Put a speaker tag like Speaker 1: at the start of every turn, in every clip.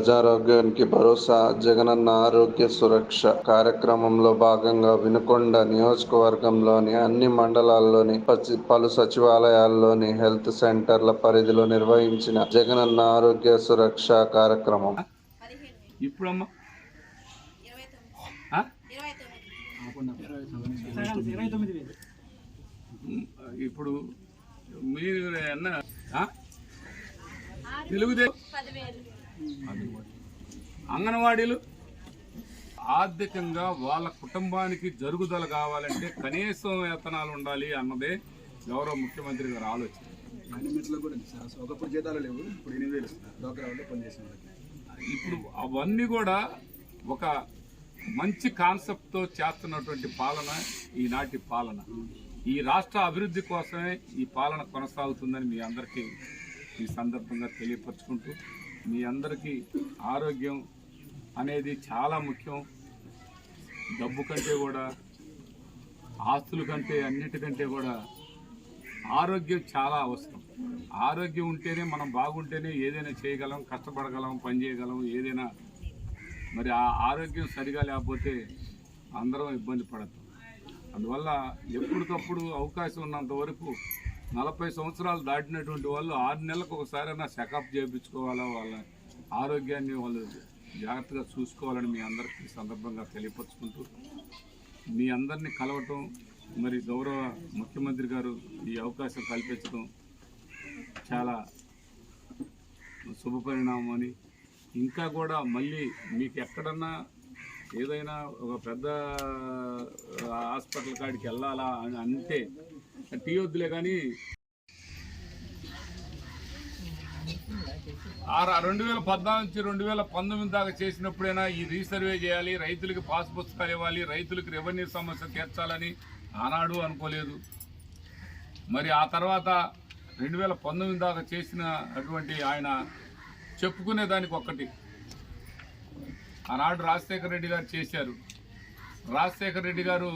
Speaker 1: ప్రజారోగ్యానికి భరోసా జగనన్న ఆరోగ్య సురక్ష కార్యక్రమంలో భాగంగా వినుకొండ నియోజకవర్గంలోని అన్ని మండలాల్లోని పలు సచివాలయాల్లోని హెల్త్ సెంటర్ల పరిధిలో నిర్వహించిన జగనన్న ఆరోగ్య సురక్ష కార్యక్రమం.
Speaker 2: ఇప్పుడు మీరు? తెలుగుదేశం అంగన్వాడీలు ఆర్థికంగా వాళ్ళ కుటుంబానికి జరుగుదల కావాలంటే కనీసం వేతనాలు ఉండాలి అన్నదే గౌరవ ముఖ్యమంత్రి గారి ఆలోచన.
Speaker 3: ఒకప్పుడు జీతాలు లేవు. ఇప్పుడు ఎనిమిది వేలు పనిచేసిన
Speaker 2: ఇప్పుడు అవన్నీ కూడా ఒక మంచి కాన్సెప్ట్తో చేస్తున్నటువంటి పాలన ఈనాటి పాలన. ఈ రాష్ట్ర అభివృద్ధి కోసమే ఈ పాలన కొనసాగుతుందని మీ అందరికీ ఈ సందర్భంగా తెలియపరచుకుంటూ మీ అందరికీ ఆరోగ్యం అనేది చాలా ముఖ్యం. డబ్బు కంటే కూడా ఆస్తుల కంటే అన్నిటికంటే కూడా ఆరోగ్యం చాలా అవసరం. ఆరోగ్యం ఉంటేనే మనం బాగుంటేనే ఏదైనా చేయగలం కష్టపడగలం పని చేయగలం ఏదైనా. మరి ఆ ఆరోగ్యం సరిగా లేకపోతే అందరం ఇబ్బంది పడతాం. అందువల్ల ఎప్పటికప్పుడు అవకాశం ఉన్నంత వరకు నలభై సంవత్సరాలు దాటినటువంటి వాళ్ళు ఆరు నెలలకు ఒకసారైనా చెకప్ చేయించుకోవాలా? వాళ్ళ ఆరోగ్యాన్ని వాళ్ళు జాగ్రత్తగా చూసుకోవాలని మీ అందరికీ సందర్భంగా తెలియపరుచుకుంటూ మీ అందరినీ కలవటం మరి గౌరవ ముఖ్యమంత్రి గారు ఈ అవకాశం కల్పించడం చాలా శుభపరిణామం అని. ఇంకా కూడా మళ్ళీ మీకు ఎక్కడన్నా ఏదైనా ఒక పెద్ద హాస్పిటల్ కాడికి వెళ్ళాలా అని అంటే టీ వద్దులే కానీ. ఆ రెండు వేల పద్నాలుగు నుంచి రెండు వేల పంతొమ్మిది దాకా చేసినప్పుడైనా ఈ రీసర్వే చేయాలి రైతులకి పాస్ పుస్తకాలు ఇవ్వాలి రైతులకు రెవెన్యూ సమస్య తీర్చాలని ఆనాడు అనుకోలేదు. మరి ఆ తర్వాత రెండు వేల పంతొమ్మిది దాకా చేసిన అటువంటి ఆయన చెప్పుకునే దానికి ఒక్కటి. ఆనాడు రాజశేఖర రెడ్డి గారు చేశారు. రాజశేఖర రెడ్డి గారు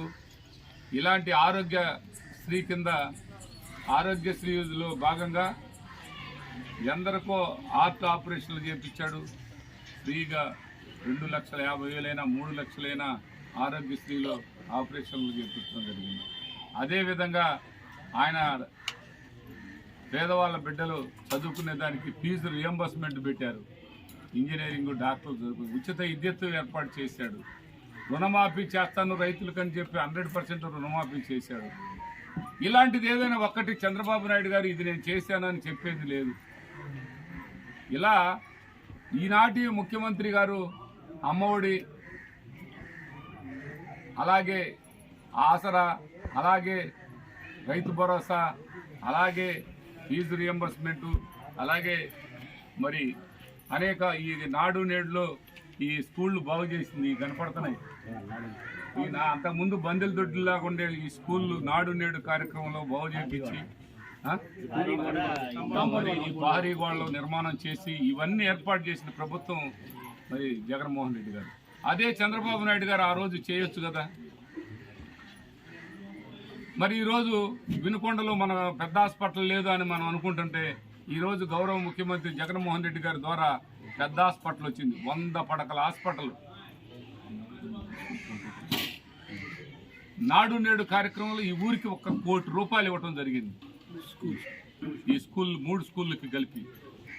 Speaker 2: ఇలాంటి ఆరోగ్య శ్రీ కింద ఆరోగ్యశ్రీలో భాగంగా ఎందరికో హార్ట్ ఆపరేషన్లు చేపించాడు. ఫ్రీగా రెండు లక్షల యాభై వేలైనా మూడు లక్షలైనా ఆరోగ్యశ్రీలో ఆపరేషన్లు చేపించడం జరిగింది. అదేవిధంగా ఆయన పేదవాళ్ళ బిడ్డలు చదువుకునే దానికి ఫీజు రియంబర్స్మెంట్ పెట్టారు. ఇంజనీరింగ్ డాక్టర్లు చదువుకుని ఉచిత విద్యతో ఏర్పాటు చేశాడు. రుణమాఫీ చేస్తాను రైతులకని చెప్పి హండ్రెడ్ పర్సెంట్ రుణమాఫీ చేశాడు. ఇలాంటిది ఏదైనా ఒక్కటి చంద్రబాబు నాయుడు గారు ఇది నేను చేశానని చెప్పేది లేదు. ఇలా ఈనాటి ముఖ్యమంత్రి గారు అమ్మఒడి అలాగే ఆసరా అలాగే రైతు భరోసా అలాగే ఫీజు రియంబర్స్మెంటు అలాగే మరి అనేక ఈ నాడు నేడులో ఈ స్కూళ్ళు బాగు చేసింది కనపడుతున్నాయి. ఈ నా అంతకుముందు బందెల దొడ్డిలాగా ఉండే ఈ స్కూళ్ళు నాడు నేడు కార్యక్రమంలో బాగు చేయించి మరి ఈ భారీ గోడలు నిర్మాణం చేసి ఇవన్నీ ఏర్పాటు చేసిన ప్రభుత్వం మరి జగన్మోహన్ రెడ్డి గారు. అదే చంద్రబాబు నాయుడు గారు ఆ రోజు చేయొచ్చు కదా? మరి ఈరోజు వినుకొండలో మన పెద్ద హాస్పిటల్ లేదు అని మనం అనుకుంటుంటే ఈరోజు గౌరవ ముఖ్యమంత్రి జగన్మోహన్ రెడ్డి గారి ద్వారా పెద్ద హాస్పిటల్ వచ్చింది. వంద పడకల హాస్పిటల్. నాడు నేడు కార్యక్రమంలో ఈ ఊరికి ఒక కోటి రూపాయలు ఇవ్వటం జరిగింది. ఈ స్కూల్ మూడు స్కూళ్ళకి కలిపి.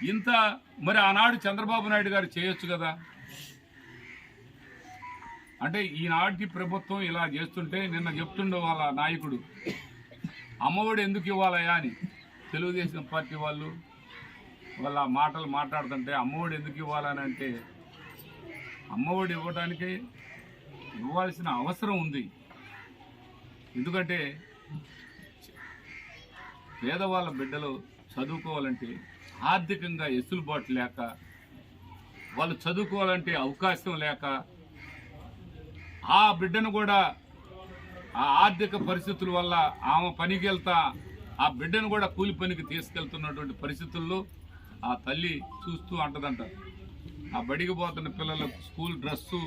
Speaker 2: ఇంత మరి ఆనాడు చంద్రబాబు నాయుడు గారు చేయొచ్చు కదా? అంటే ఈనాటి ప్రభుత్వం ఇలా చేస్తుంటే నిన్న చెప్తుండే వాళ్ళ నాయకుడు అమ్మఒడి ఎందుకు ఇవ్వాలయా అని. తెలుగుదేశం పార్టీ వాళ్ళు వాళ్ళ మాటలు మాట్లాడుతుంటే అమ్మఒడి ఎందుకు ఇవ్వాలని అంటే అమ్మఒడి ఇవ్వడానికి ఇవ్వాల్సిన అవసరం ఉంది. ఎందుకంటే పేదవాళ్ళ బిడ్డలు చదువుకోవాలంటే ఆర్థికంగా ఎసులుబాటు లేక వాళ్ళు చదువుకోవాలంటే అవకాశం లేక ఆ బిడ్డను కూడా ఆ ఆర్థిక పరిస్థితుల వల్ల ఆమె పనికి వెళ్తా ఆ బిడ్డను కూడా కూలి పనికి తీసుకెళ్తున్నటువంటి పరిస్థితుల్లో ఆ తల్లి చూస్తూ అంటదంట ఆ బడికి పోతున్న పిల్లలకు స్కూల్ డ్రెస్సు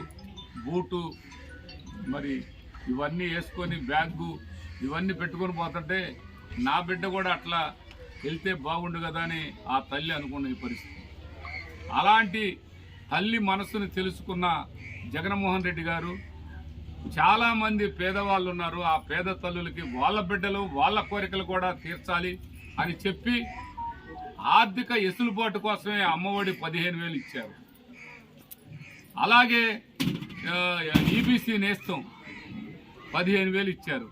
Speaker 2: బూటు మరి ఇవన్నీ వేసుకొని బ్యాగు ఇవన్నీ పెట్టుకొని పోతుంటే నా బిడ్డ కూడా అట్లా వెళ్తే బాగుండు కదా అని ఆ తల్లి అనుకున్న ఈ పరిస్థితి. అలాంటి తల్లి మనసుని తెలుసుకున్న జగన్మోహన్ రెడ్డి గారు చాలా మంది పేదవాళ్ళు ఉన్నారు. ఆ పేద తల్లులకి వాళ్ళ బిడ్డలు వాళ్ళ కోరికలు కూడా తీర్చాలి అని చెప్పి ఆర్థిక ఎసులుబాటు కోసమే అమ్మఒడి పదిహేను వేలు ఇచ్చారు. అలాగే ఈబీసీ నేస్తం పదిహేను వేలు ఇచ్చారు.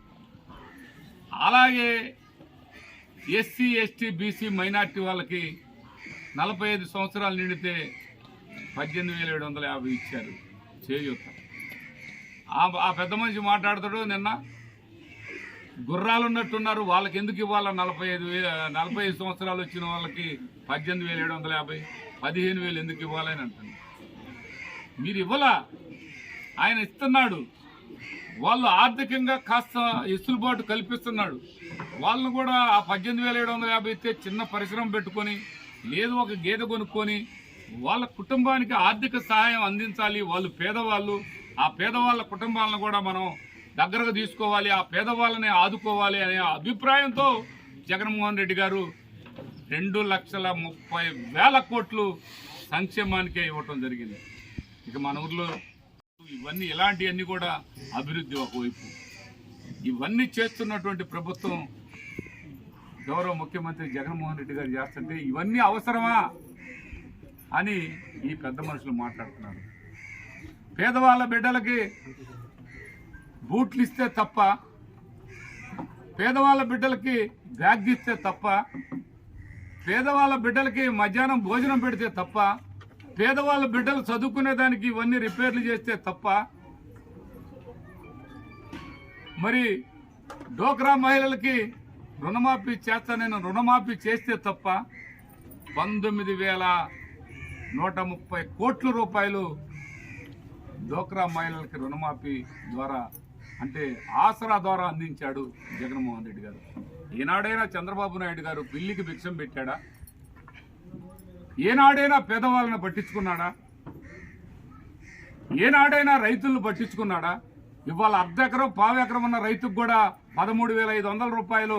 Speaker 2: అలాగే ఎస్సీ ఎస్టీ బీసీ మైనార్టీ వాళ్ళకి నలభై ఐదు సంవత్సరాలు నిండితే పద్దెనిమిది వేల ఏడు వందల యాభై ఇచ్చారు చేయూత. ఆ పెద్ద మనిషి మాట్లాడతాడు నిన్న. గుర్రాలు ఉన్నట్టున్నారు వాళ్ళకి ఎందుకు ఇవ్వాలా? నలభై ఐదు నలభై ఐదు సంవత్సరాలు వచ్చిన వాళ్ళకి పద్దెనిమిది వేల ఏడు వందల యాభై పదిహేను వేలు ఎందుకు ఇవ్వాలని అంటుంది. మీరు ఇవ్వలా? ఆయన ఇస్తున్నాడు. వాళ్ళు ఆర్థికంగా కాస్త ఎసులుబాటు కల్పిస్తున్నాడు. వాళ్ళని కూడా ఆ పద్దెనిమిది వేల ఏడు వందల యాభై ఇస్తే చిన్న పరిశ్రమ పెట్టుకొని లేదు ఒక గేదె కొనుక్కొని వాళ్ళ కుటుంబానికి ఆర్థిక సహాయం అందించాలి. వాళ్ళు పేదవాళ్ళు ఆ పేదవాళ్ళ కుటుంబాలను కూడా మనం దగ్గరకు తీసుకోవాలి ఆ పేదవాళ్ళని ఆదుకోవాలి అనే అభిప్రాయంతో జగన్మోహన్ రెడ్డి గారు రెండు లక్షల ముప్పై వేల కోట్లు సంక్షేమానికే ఇవ్వటం జరిగింది. ఇక మన ఊర్లో ఇవన్నీ ఇలాంటివన్నీ కూడా అభివృద్ధి ఒకవైపు. ఇవన్నీ చేస్తున్నటువంటి ప్రభుత్వం గౌరవ ముఖ్యమంత్రి జగన్మోహన్ రెడ్డి గారు చేస్తుంటే ఇవన్నీ అవసరమా అని ఈ పెద్ద మనుషులు మాట్లాడుతున్నారు. పేదవాళ్ళ బిడ్డలకి బూట్లు ఇస్తే తప్ప పేదవాళ్ళ బిడ్డలకి బ్యాగ్ ఇస్తే తప్ప పేదవాళ్ళ బిడ్డలకి మధ్యాహ్నం భోజనం పెడితే తప్ప పేదవాళ్ళ బిడ్డలు చదువుకునే దానికి ఇవన్నీ రిపేర్లు చేస్తే తప్ప మరి డోక్రా మహిళలకి రుణమాఫీ చేస్తానని రుణమాఫీ చేస్తే తప్ప పంతొమ్మిది వేల నూట ముప్పై కోట్ల రూపాయలు డోక్రా మహిళలకి రుణమాఫీ ద్వారా అంటే ఆసరా ద్వారా అందించాడు జగన్మోహన్ రెడ్డి గారు. ఈనాడైనా చంద్రబాబు నాయుడు గారు పిల్లికి భిక్షం పెట్టాడా? ఏనాడైనా పేదవాళ్ళని పట్టించుకున్నాడా? ఏనాడైనా రైతులను పట్టించుకున్నాడా? ఇవాళ అర్ధ ఎకరం పావు ఉన్న రైతుకు కూడా పదమూడు వేల ఐదు వందల రూపాయలు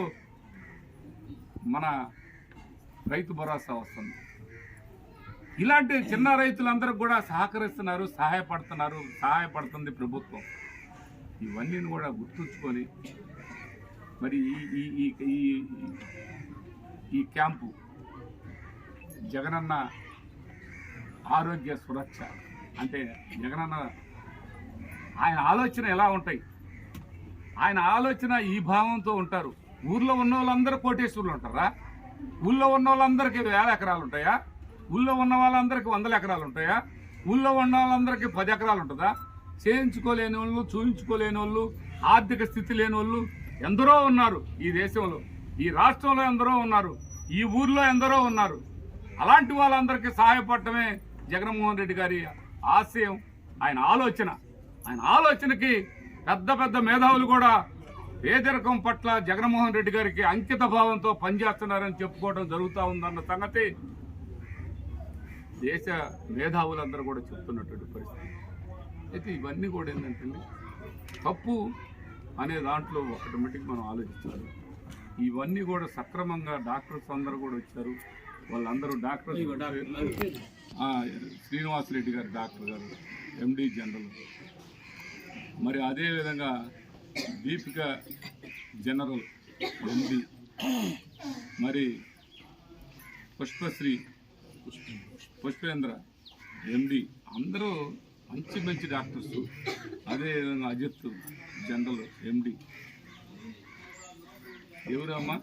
Speaker 2: మన రైతు భరోసా వస్తుంది. ఇలాంటి చిన్న రైతులందరూ కూడా సహకరిస్తున్నారు సహాయపడుతున్నారు సహాయపడుతుంది ప్రభుత్వం. ఇవన్నీ కూడా గుర్తుంచుకొని మరి ఈ ఈ ఈ ఈ- ఈ క్యాంపు జగనన్న ఆరోగ్య సురక్ష అంటే జగనన్న ఆయన ఆలోచన ఎలా ఉంటాయి? ఆయన ఆలోచన ఈ భావంతో ఉంటారు. ఊర్లో ఉన్న వాళ్ళందరూ కోటేశ్వరులు ఉంటారా? ఊళ్ళో ఉన్న వాళ్ళందరికీ వేల ఎకరాలు ఉంటాయా? ఊళ్ళో ఉన్న వాళ్ళందరికీ వందల ఎకరాలు ఉంటాయా? ఊళ్ళో ఉన్న వాళ్ళందరికీ పది ఎకరాలు ఉంటుందా? చేయించుకోలేని వాళ్ళు చూయించుకోలేని వాళ్ళు ఆర్థిక స్థితి లేని వాళ్ళు ఎందరో ఉన్నారు ఈ దేశంలో. ఈ రాష్ట్రంలో ఎందరో ఉన్నారు ఈ ఊర్లో ఎందరో ఉన్నారు. అలాంటి వాళ్ళందరికీ సహాయపడటమే జగన్మోహన్ రెడ్డి గారి ఆశయం ఆయన ఆలోచన. ఆయన ఆలోచనకి పెద్ద పెద్ద మేధావులు కూడా పేదరికం పట్ల జగన్మోహన్ రెడ్డి గారికి అంకిత భావంతో పనిచేస్తున్నారని చెప్పుకోవడం జరుగుతూ ఉందన్న సంగతి దేశ మేధావులందరూ కూడా చెప్తున్నటువంటి పరిస్థితి. అయితే ఇవన్నీ కూడా ఏంటంటే తప్పు అనే దాంట్లో ఆటోమేటిక్ మనం ఆలోచించాలి. ఇవన్నీ కూడా సక్రమంగా డాక్టర్స్ అందరూ కూడా వచ్చారు. వాళ్ళందరూ డాక్టర్స్ శ్రీనివాసరెడ్డి గారు డాక్టర్ గారు ఎండి జనరల్ మరి అదేవిధంగా దీపిక జనరల్ ఎండి మరి పుష్పశ్రీ పుష్పేంద్ర ఎండి అందరూ మంచి మంచి డాక్టర్స్. అదేవిధంగా అజిత్ జనరల్ ఎండి. ఎవరమ్మా?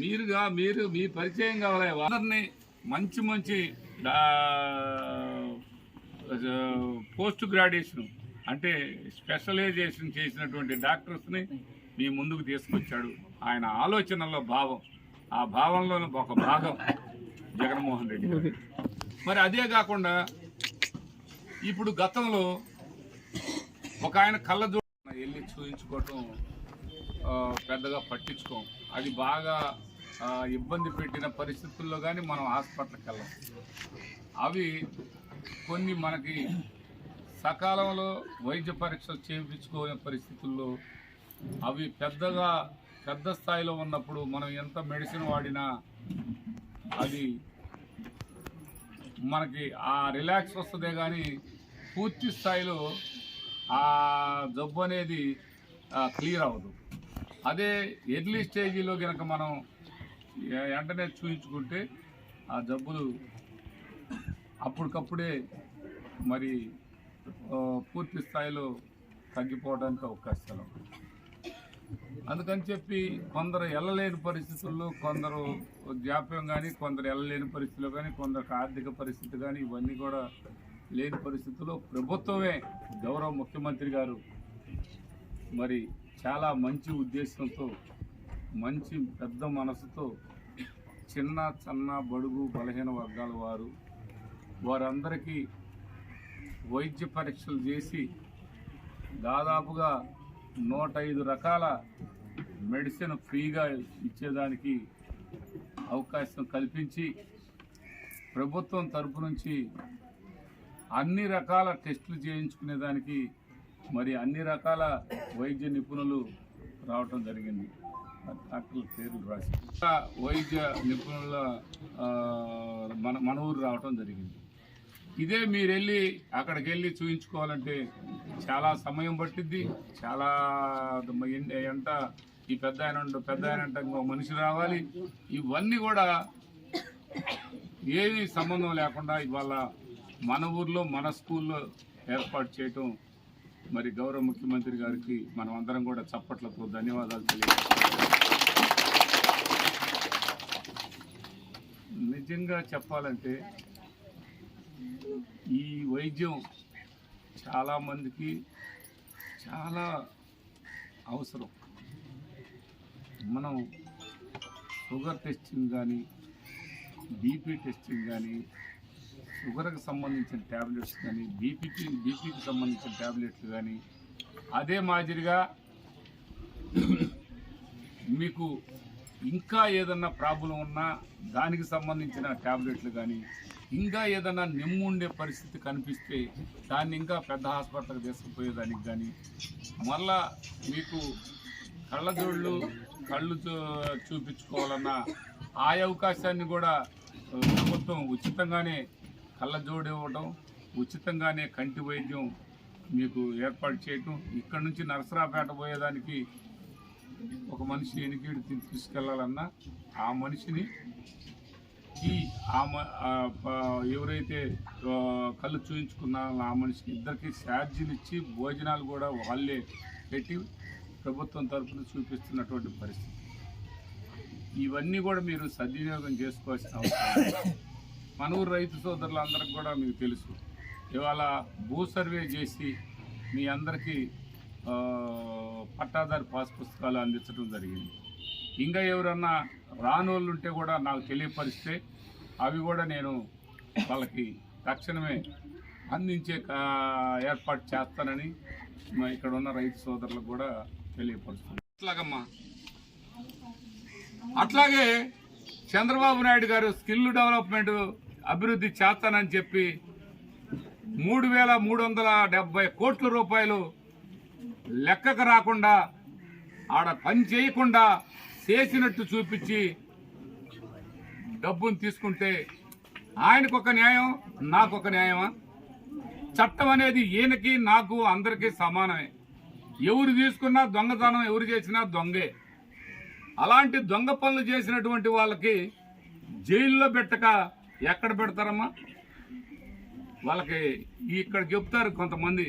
Speaker 2: మీరుగా మీరు మీ పరిచయం కావాలి? అందరినీ మంచి మంచి డా- పోస్ట్ గ్రాడ్యుయేషన్ అంటే స్పెషలైజేషన్ చేసినటువంటి డాక్టర్స్ని మీ ముందుకు తీసుకొచ్చాడు. ఆయన ఆలోచనలో భావం. ఆ భావంలో ఒక భాగం జగన్మోహన్ రెడ్డి మరి అదే కాకుండా ఇప్పుడు గతంలో ఒక ఆయన కళ్ళ వెళ్ళి చూయించుకోవటం పెద్దగా పట్టించుకోం. అది బాగా ఇబ్బంది పెట్టిన పరిస్థితుల్లో కానీ మనం హాస్పిటల్కి వెళ్ళాం. అవి కొన్ని మనకి సకాలంలో వైద్య పరీక్షలు చేయించుకోని పరిస్థితుల్లో అవి పెద్దగా పెద్ద స్థాయిలో ఉన్నప్పుడు మనం ఎంత మెడిసిన్ వాడినా అది మనకి ఆ రిలాక్స్ వస్తుందే కానీ పూర్తి స్థాయిలో ఆ జబ్బు అనేది క్లియర్ అవ్వదు. అదే ఎర్లీ స్టేజీలో కనుక మనం వెంటనే చూపించుకుంటే ఆ జబ్బులు అప్పటికప్పుడే మరి పూర్తి స్థాయిలో తగ్గిపోవడానికి అవకాశాలు అందుకని చెప్పి కొందరు వెళ్ళలేని పరిస్థితుల్లో కొందరు జాప్యం కానీ కొందరు వెళ్ళలేని పరిస్థితుల్లో కానీ కొందరికి ఆర్థిక పరిస్థితి కానీ ఇవన్నీ కూడా లేని పరిస్థితుల్లో ప్రభుత్వమే గౌరవ ముఖ్యమంత్రి గారు. మరి చాలా మంచి ఉద్దేశంతో మంచి పెద్ద మనసుతో చిన్న చిన్న బడుగు బలహీన వర్గాల వారు వారందరికీ వైద్య పరీక్షలు చేసి దాదాపుగా నూట ఐదు రకాల మెడిసిన్ ఫ్రీగా ఇచ్చేదానికి అవకాశం కల్పించి ప్రభుత్వం తరపు నుంచి అన్ని రకాల టెస్టులు చేయించుకునేదానికి మరి అన్ని రకాల వైద్య నిపుణులు రావటం జరిగింది. డాక్టర్ల పేర్లు రాసి. వైద్య నిపుణుల మన మన ఊరు రావటం జరిగింది. ఇదే మీరు వెళ్ళి అక్కడికి వెళ్ళి చూయించుకోవాలంటే చాలా సమయం పట్టిద్ది. చాలా ఎంత ఈ పెద్ద ఆయన పెద్ద ఆయన ఇంకో మనిషి రావాలి. ఇవన్నీ కూడా ఏమీ సంబంధం లేకుండా ఇవాళ మన ఊర్లో మన స్కూల్లో ఏర్పాటు చేయటం మరి గౌరవ ముఖ్యమంత్రి గారికి మనం అందరం కూడా చప్పట్లతో ధన్యవాదాలు తెలియజేస్తాం నిజంగా చెప్పాలంటే ఈ వైద్యం చాలామందికి చాలా అవసరం. మనం షుగర్ టెస్టింగ్ కానీ బీపీ టెస్టింగ్ కానీ షుగర్కి సంబంధించిన ట్యాబ్లెట్స్ కానీ బీపీకి బీపీకి సంబంధించిన ట్యాబ్లెట్లు కానీ అదే మాదిరిగా మీకు ఇంకా ఏదన్నా ప్రాబ్లం ఉన్నా దానికి సంబంధించిన ట్యాబ్లెట్లు కానీ ఇంకా ఏదైనా నిమ్ము ఉండే పరిస్థితి కనిపిస్తే దాన్ని ఇంకా పెద్ద హాస్పిటల్కి తీసుకుపోయేదానికి కానీ మళ్ళా మీకు కళ్ళజోళ్ళు కళ్ళు చూ- చూపించుకోవాలన్నా ఆ అవకాశాన్ని కూడా ప్రభుత్వం ఉచితంగానే కళ్ళజోడు ఇవ్వడం ఉచితంగానే కంటి వైద్యం మీకు ఏర్పాటు చేయటం ఇక్కడ నుంచి నరసరాపేట పోయేదానికి ఒక మనిషి ఎనికిడి తీసుకెళ్ళాలన్నా ఆ మనిషిని ఈ ఆ ఎవరైతే కళ్ళు చూయించుకున్నారో ఆ మనిషికి ఇద్దరికి ఛార్జీలు ఇచ్చి భోజనాలు కూడా వాళ్ళే పెట్టి ప్రభుత్వం తరఫున చూపిస్తున్నటువంటి పరిస్థితి. ఇవన్నీ కూడా మీరు సద్వినియోగం చేసుకోవాల్సిన అవసరం ఉంది. మన ఊరు రైతు సోదరులందరికీ కూడా మీకు తెలుసు. ఇవాళ భూ సర్వే చేసి మీ అందరికీ పట్టాదారి పాస్ పుస్తకాలు అందించడం జరిగింది. ఇంకా ఎవరన్నా రానోళ్ళు ఉంటే కూడా నాకు తెలియపరిస్తే అవి కూడా నేను వాళ్ళకి తక్షణమే అందించే కా- ఏర్పాటు చేస్తానని మా ఇక్కడ ఉన్న రైతు సోదరులకు కూడా తెలియపరుస్తున్నాను. అట్లాగమ్మా. అట్లాగే చంద్రబాబు నాయుడు గారు స్కిల్ డెవలప్మెంట్ అభివృద్ధి చేస్తానని చెప్పి మూడు వేల మూడు వందల డెబ్బై కోట్ల రూపాయలు లెక్కకు రాకుండా ఆడ పని చేయకుండా చేసినట్టు చూపించి డబ్బును తీసుకుంటే ఆయనకు ఒక న్యాయం నాకు ఒక న్యాయమా? చట్టం అనేది ఈయనకి నాకు అందరికీ సమానమే. ఎవరు తీసుకున్నా దొంగతనం ఎవరు చేసినా దొంగే. అలాంటి దొంగ పనులు చేసినటువంటి వాళ్ళకి జైల్లో పెట్టక ఎక్కడ పెడతారమ్మా? వాళ్ళకి ఇక్కడ చెప్తారు కొంతమంది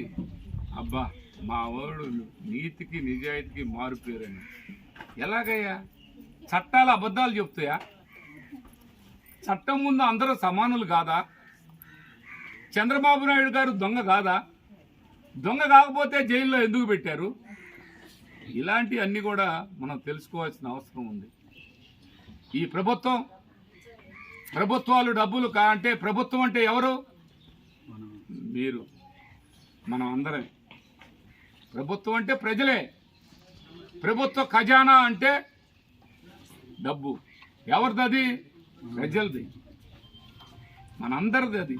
Speaker 2: అబ్బా మా వాడు నీతికి నిజాయితీకి మారిపోయారని ఎలాగయ్యా? చట్టాలు అబద్ధాలు చెప్తాయా? చట్టం ముందు అందరూ సమానులు కాదా? చంద్రబాబు నాయుడు గారు దొంగ కాదా? దొంగ కాకపోతే జైల్లో ఎందుకు పెట్టారు? ఇలాంటి అన్ని కూడా మనం తెలుసుకోవాల్సిన అవసరం ఉంది. ఈ ప్రభుత్వం ప్రభుత్వాలు డబ్బులు కా అంటే ప్రభుత్వం అంటే ఎవరు? మీరు. మనం అందరం ప్రభుత్వం అంటే ప్రజలే. ప్రభుత్వ ఖజానా అంటే డబ్బు. ఎవరిది ప్రజలది. మనందరిది అది.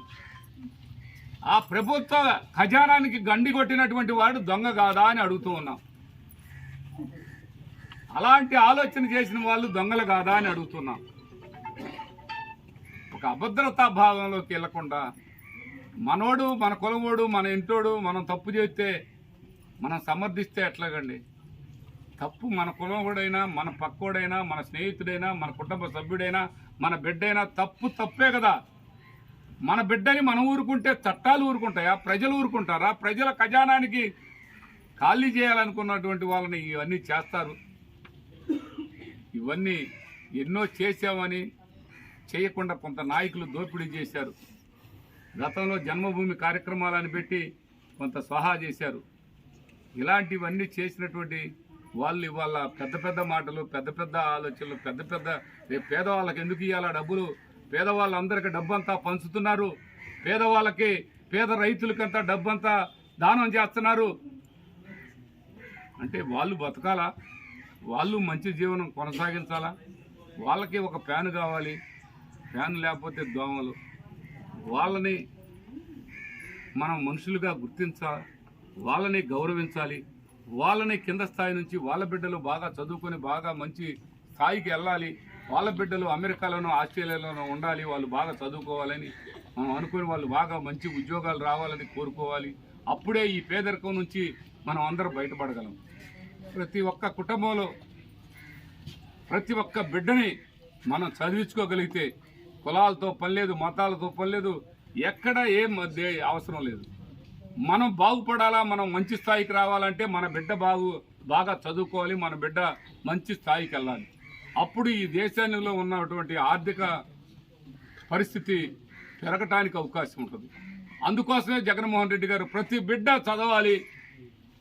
Speaker 2: ఆ ప్రభుత్వ ఖజానానికి గండి కొట్టినటువంటి వాడు దొంగ కాదా అని అడుగుతూ ఉన్నాం. అలాంటి ఆలోచన చేసిన వాళ్ళు దొంగలు కాదా అని అడుగుతున్నాం. ఒక అభద్రతా భావంలోకి వెళ్ళకుండా మనోడు మన కులమోడు మన ఇంటోడు మనం తప్పు చేస్తే మనం సమర్థిస్తే ఎట్లాగండి? తప్పు మన కులమోడైనా మన పక్కోడైనా మన స్నేహితుడైనా మన కుటుంబ సభ్యుడైనా మన బిడ్డైనా తప్పు తప్పే కదా. మన బిడ్డని మనం ఊరుకుంటే చట్టాలు ఊరుకుంటాయా? ప్రజలు ఊరుకుంటారా? ప్రజల ఖజానానికి ఖాళీ చేయాలనుకున్నటువంటి వాళ్ళని ఇవన్నీ చేస్తారు. ఇవన్నీ ఎన్నో చేశామని చేయకుండా కొంత నాయకులు దోపిడీ చేశారు. గతంలో జన్మభూమి కార్యక్రమాలను పెట్టి కొంత సహా చేశారు. ఇలాంటివన్నీ చేసినటువంటి వాళ్ళు ఇవాళ పెద్ద పెద్ద మాటలు పెద్ద పెద్ద ఆలోచనలు పెద్ద పెద్ద రేపు పేదవాళ్ళకి ఎందుకు ఇవ్వాలా డబ్బులు? పేదవాళ్ళందరికీ డబ్బంతా పంచుతున్నారు. పేదవాళ్ళకి పేద రైతులకంతా డబ్బంతా దానం చేస్తున్నారు. అంటే వాళ్ళు బతకాలా? వాళ్ళు మంచి జీవనం కొనసాగించాలా? వాళ్ళకి ఒక ఫ్యాన్ కావాలి. ఫ్యాన్ లేకపోతే దోమలు. వాళ్ళని మనం మనుషులుగా గుర్తించాలి? వాళ్ళని గౌరవించాలి. వాళ్ళని కింద స్థాయి నుంచి వాళ్ళ బిడ్డలు బాగా చదువుకొని బాగా మంచి స్థాయికి వెళ్ళాలి. వాళ్ళ బిడ్డలు అమెరికాలోనో ఆస్ట్రేలియాలోనో ఉండాలి. వాళ్ళు బాగా చదువుకోవాలని మనం అనుకుని వాళ్ళు బాగా మంచి ఉద్యోగాలు రావాలని కోరుకోవాలి. అప్పుడే ఈ పేదరికం నుంచి మనం అందరం బయటపడగలం. ప్రతి ఒక్క కుటుంబంలో ప్రతి ఒక్క బిడ్డని మనం చదివించుకోగలిగితే కులాలతో పని లేదు మతాలతో పని లేదు ఎక్కడ ఏం మధ్య అవసరం లేదు. మనం బాగుపడాలా? మనం మంచి స్థాయికి రావాలంటే మన బిడ్డ బాగు బాగా చదువుకోవాలి మన బిడ్డ మంచి స్థాయికి వెళ్ళాలి. అప్పుడు ఈ దేశంలో ఉన్నటువంటి ఆర్థిక పరిస్థితి పెరగటానికి అవకాశం ఉంటుంది. అందుకోసమే జగన్మోహన్ రెడ్డి గారు ప్రతి బిడ్డ చదవాలి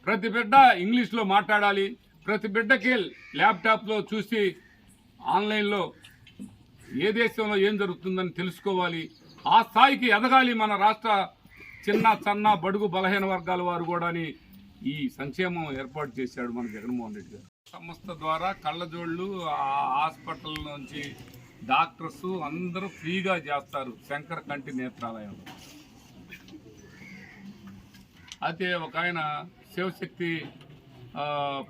Speaker 2: ప్రతి బిడ్డ ఇంగ్లీష్లో మాట్లాడాలి ప్రతి బిడ్డకి ల్యాప్టాప్లో చూసి ఆన్లైన్లో ఏ దేశంలో ఏం జరుగుతుందని తెలుసుకోవాలి. ఆ స్థాయికి ఎదగాలి మన రాష్ట్ర చిన్న సన్న బడుగు బలహీన వర్గాల వారు కూడా ఈ సంక్షేమం ఏర్పాటు చేశాడు మన జగన్మోహన్ రెడ్డి గారు. సంస్థ ద్వారా కళ్ళజోళ్ళు హాస్పిటల్ నుంచి డాక్టర్స్ అందరూ ఫ్రీగా చేస్తారు శంకర్ కంటి నేత్రాలయంలో. అయితే ఒక ఆయన శివశక్తి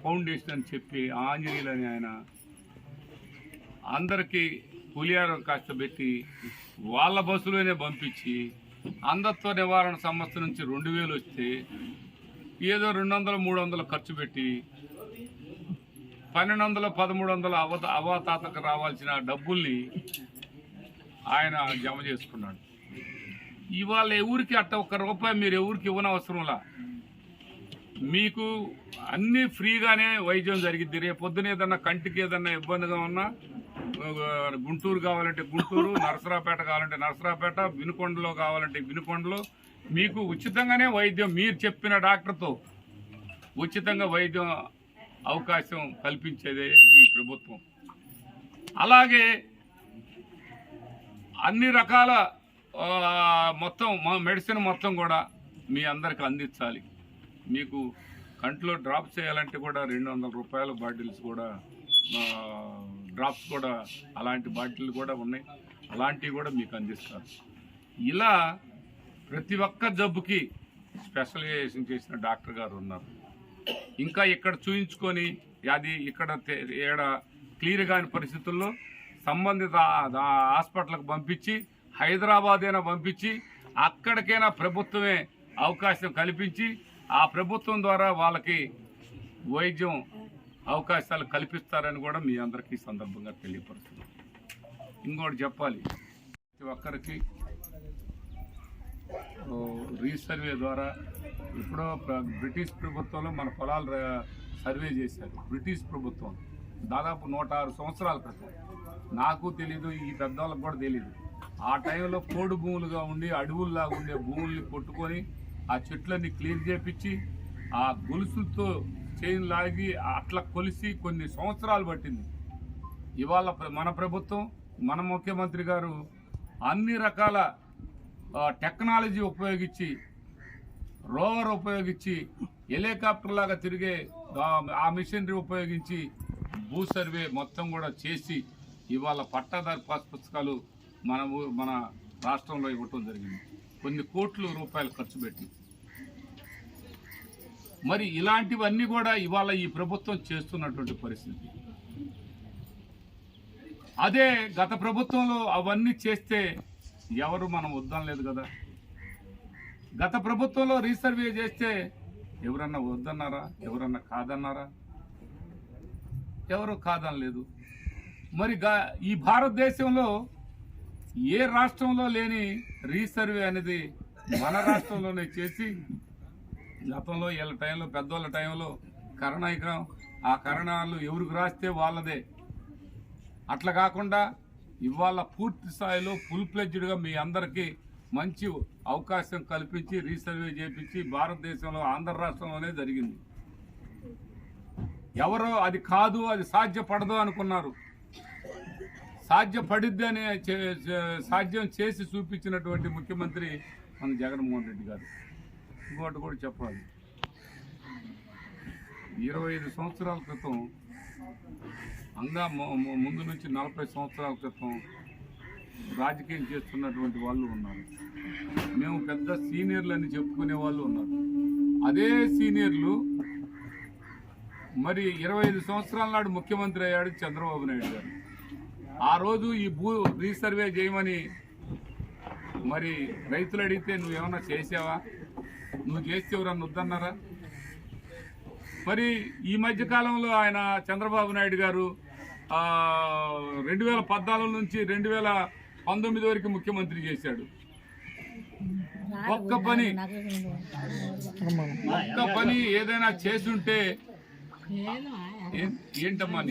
Speaker 2: ఫౌండేషన్ అని చెప్పి ఆంజనేయులు అని ఆయన అందరికీ పులిహారం కాస్త పెట్టి వాళ్ళ బస్సులోనే పంపించి అంధత్వ నివారణ సంస్థ నుంచి రెండు వేలు వస్తే ఏదో రెండు వందలు మూడు వందలు ఖర్చు పెట్టి పన్నెండు వందలు పదమూడు వందలు అవ అవతాతకు రావాల్సిన డబ్బుల్ని ఆయన జమ చేసుకున్నాడు. ఇవాళ ఎవరికి అట్ట ఒక్క రూపాయి మీరు ఎవరికి ఇవ్వనవసరంలా మీకు అన్నీ ఫ్రీగానే వైద్యం జరిగిద్ది. రేపు పొద్దున ఏదన్నా కంటికి ఏదన్నా ఇబ్బందిగా ఉన్నా గుంటూరు కావాలంటే గుంటూరు నరసరాపేట కావాలంటే నరసరాపేట వినుకొండలో కావాలంటే వినుకొండలో. మీకు ఉచితంగానే వైద్యం మీరు చెప్పిన డాక్టర్తో ఉచితంగా వైద్యం అవకాశం కల్పించేదే ఈ ప్రభుత్వం. అలాగే అన్ని రకాల మొత్తం మా మెడిసిన్ మొత్తం కూడా మీ అందరికి అందించాలి. మీకు కంట్లో డ్రాప్ చేయాలంటే కూడా రెండు వందల రూపాయల బాటిల్స్ కూడా డ్రాప్స్ కూడా అలాంటి బాటిల్ కూడా ఉన్నాయి. అలాంటివి కూడా మీకు అందిస్తారు. ఇలా ప్రతి ఒక్క జబ్బుకి స్పెషలైజేషన్ చేసిన డాక్టర్ గారు ఉన్నారు. ఇంకా ఇక్కడ చూయించుకొని అది ఇక్కడ ఏడ క్లియర్ కాని పరిస్థితుల్లో సంబంధిత హాస్పిటల్కి పంపించి హైదరాబాద్ అయినా పంపించి అక్కడికైనా ప్రభుత్వమే అవకాశం కల్పించి ఆ ప్రభుత్వం ద్వారా వాళ్ళకి వైద్యం అవకాశాలు కల్పిస్తారని కూడా మీ అందరికీ సందర్భంగా తెలియపరుస్తున్నాం. ఇంకోటి చెప్పాలి. ప్రతి ఒక్కరికి రీసర్వే ద్వారా ఎప్పుడో ప్ర- బ్రిటిష్ ప్రభుత్వంలో మన పొలాలు సర్వే చేశారు. బ్రిటిష్ ప్రభుత్వం దాదాపు నూట ఆరు సంవత్సరాల క్రితం. నాకు తెలీదు ఈ పెద్దవాళ్ళకు కూడా తెలీదు. ఆ టైంలో కోడి భూములుగా ఉండి అడవుల్లాగా ఉండే భూముల్ని కొట్టుకొని ఆ చెట్లన్నీ క్లీన్ చేపించి ఆ గొలుసులతో చైన్ లాగి అట్లా కొలిసి కొన్ని సంవత్సరాలు పట్టింది. ఇవాళ ప్ర- మన ప్రభుత్వం మన ముఖ్యమంత్రి గారు అన్ని రకాల టెక్నాలజీ ఉపయోగించి రోవర్ ఉపయోగించి హెలికాప్టర్ లాగా తిరిగే ఆ- మిషనరీ ఉపయోగించి భూ సర్వే మొత్తం కూడా చేసి ఇవాళ పట్టాదారు పాస్ పుస్తకాలు మన ఊ- మన రాష్ట్రంలో ఇవ్వటం జరిగింది. కొన్ని కోట్ల రూపాయలు ఖర్చు పెట్టి మరి ఇలాంటివన్నీ కూడా ఇవాళ ఈ ప్రభుత్వం చేస్తున్నటువంటి పరిస్థితి. అదే గత ప్రభుత్వంలో అవన్నీ చేస్తే ఎవరు మనం వద్దాం లేదు కదా. గత ప్రభుత్వంలో రీసర్వే చేస్తే ఎవరన్నా వద్దన్నారా ఎవరన్నా కాదన్నారా? ఎవరు కాదనలేదు. మరి గా- ఈ భారతదేశంలో ఏ రాష్ట్రంలో లేని రీసర్వే అనేది మన రాష్ట్రంలోనే చేసి గతంలో వీళ్ళ టైంలో పెద్దోళ్ళ టైంలో కరణాయికం ఆ కరణాలు ఎవరికి రాస్తే వాళ్ళదే. అట్లా కాకుండా ఇవాళ పూర్తి స్థాయిలో ఫుల్ ప్లెడ్జ్డ్గా మీ అందరికీ మంచి అవకాశం కల్పించి రీసర్వే చేపించి భారతదేశంలో ఆంధ్ర రాష్ట్రంలోనే జరిగింది. ఎవరో అది కాదు అది సాధ్యపడదు అనుకున్నారు. సాధ్యపడిద్ది అనే చే- సాధ్యం చేసి చూపించినటువంటి ముఖ్యమంత్రి మన జగన్మోహన్ రెడ్డి గారు. ఇంకోటి కూడా చెప్పాలి. ఇరవై ఐదు సంవత్సరాల క్రితం అంగా ముందు నుంచి నలభై సంవత్సరాల క్రితం రాజకీయం చేస్తున్నటువంటి వాళ్ళు ఉన్నారు. మేము పెద్ద సీనియర్లు అని చెప్పుకునే వాళ్ళు ఉన్నారు. అదే సీనియర్లు మరి ఇరవై ఐదు సంవత్సరాల నాడు ముఖ్యమంత్రి అయ్యాడు చంద్రబాబు నాయుడు గారు. ఆ రోజు ఈ భూ రీసర్వే చేయమని మరి రైతులు అడిగితే నువ్వేమన్నా చేసావా? నువ్వు చేస్తే ఎవరన్నా వద్దన్నారా? మరి ఈ మధ్య కాలంలో ఆయన చంద్రబాబు నాయుడు గారు రెండు వేల పద్నాలుగు నుంచి రెండు వేల పంతొమ్మిది వరకు ముఖ్యమంత్రి చేశాడు. ఒక్క పని ఒక్క పని ఏదైనా చేసుంటే ఏంటమ్మా